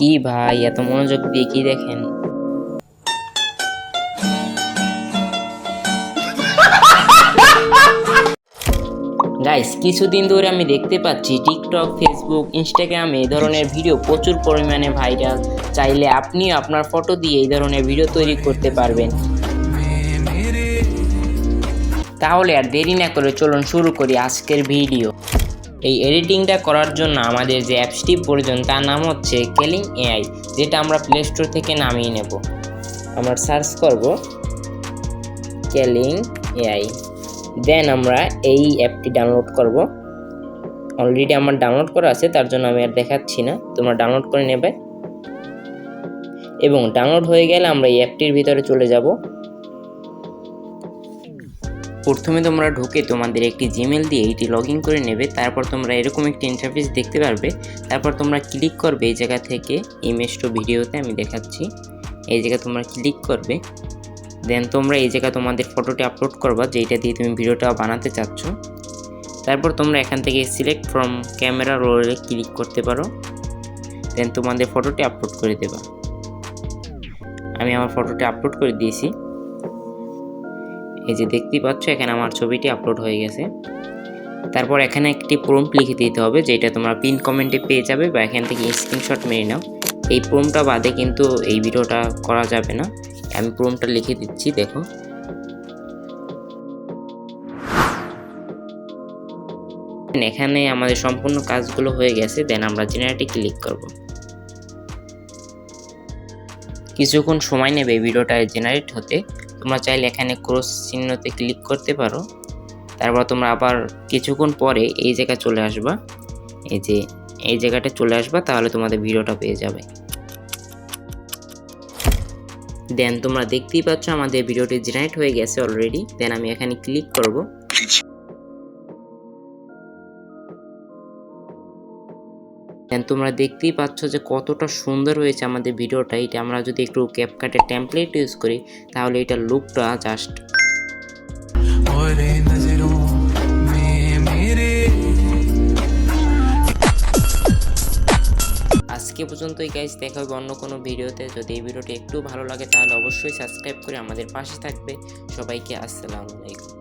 কি ভাই? এত মনোযোগ দিয়ে কি দেখেন? গাইস কিছুদিন ধরে আমি দেখতে পাচ্ছি টিকটক ফেসবুক ইনস্টাগ্রামে এই ধরনের ভিডিও প্রচুর পরিমাণে ভাইরাল চাইলে আপনিও আপনার ফটো দিয়ে এই ধরনের ভিডিও তৈরি করতে পারবেন। তাহলে আর দেরি না করে চলুন শুরু করি আজকের ভিডিও এই এডিটিংটা করার জন্য আমাদের যে অ্যাপসটি প্রয়োজন, তার নাম হচ্ছে কেলিং এআই যেটা আমরা প্লে স্টোর থেকে নামিয়ে নেব। আমরা সার্চ করব কেলিং এআই দেন আমরা এই অ্যাপটি ডাউনলোড করব। অলরেডি আমার ডাউনলোড করা আছে, তার জন্য আমি আর দেখাচ্ছি না। তোমরা ডাউনলোড করে নেবে। এবং ডাউনলোড হয়ে গেলে আমরা এই অ্যাপটির ভিতরে চলে যাব। প্রথমে তোমরা ঢুকে তোমাদের একটি জিমেল দিয়ে এটি লগ ইন করে নেবে, তারপর তোমরা এরকম একটি ইন্টারফেস দেখতে পারবে, তারপর তোমরা ক্লিক করবে এই জায়গা থেকে ইমেজ টু ভিডিওতে আমি দেখাচ্ছি, এই জায়গায় তোমরা ক্লিক করবে দেন তোমরা এই জায়গায় তোমাদের ফটোটি আপলোড করবা যেটা দিয়ে তুমি ভিডিওটা বানাতে চাচ্ছ, তারপর তোমরা এখান থেকে সিলেক্ট ফ্রম ক্যামেরা রোলে ক্লিক করতে পারো দেন তোমাদের ফটোটি আপলোড করে দেবা। আমি আমার ফটোটি আপলোড করে দিয়েছি। এই যে দেখতেই পাচ্ছ, এখানে আমার ছবিটি আপলোড হয়ে গেছে। তারপর এখানে একটি প্রম্পট লিখে দিতে হবে, যেটা তোমরা পিন কমেন্টে পেয়ে যাবে বা এখান থেকে স্ক্রিনশট মেরে নাও। এই প্রোমটা বাদে কিন্তু এই ভিডিওটা করা যাবে না। আমি প্রোমটা লিখে দিচ্ছি, দেখো। এখানে আমাদের সম্পূর্ণ কাজগুলো হয়ে গেছে দেন আমরা জেনারেটে ক্লিক করব। কিছুক্ষণ সময় নেবে ভিডিওটা জেনারেট হতে। তোমরা চাইলে এখানে ক্রস চিহ্নতে ক্লিক করতে পারো। তারপর তোমরা আবার কিছুক্ষণ পরে এই জায়গায় চলে আসবা। এই যে, এই জায়গাটা চলে আসবা, তাহলে তোমাদের ভিডিওটা পেয়ে যাবে। দেন তোমরা দেখতেই পাচ্ছ আমাদের ভিডিওটি জেনারেট হয়ে গেছে অলরেডি দেন আমি এখানে ক্লিক করব। তোমরা দেখতেই পাচ্ছ যে কতটা সুন্দর হয়েছে আমাদের ভিডিওটা। এটা আমরা যদি একটু ক্যাপকাটের টেমপ্লেট ইউজ করি তাহলে এটা লুকটা জাস্ট আজকে পর্যন্তই গাইজ দেখা হবে অন্য কোনো ভিডিওতে। যদি এই ভিডিওটি একটু ভালো লাগে তাহলে অবশ্যই সাবস্ক্রাইব করে আমাদের পাশে থাকবে। সবাইকে আসসালামু আলাইকুম।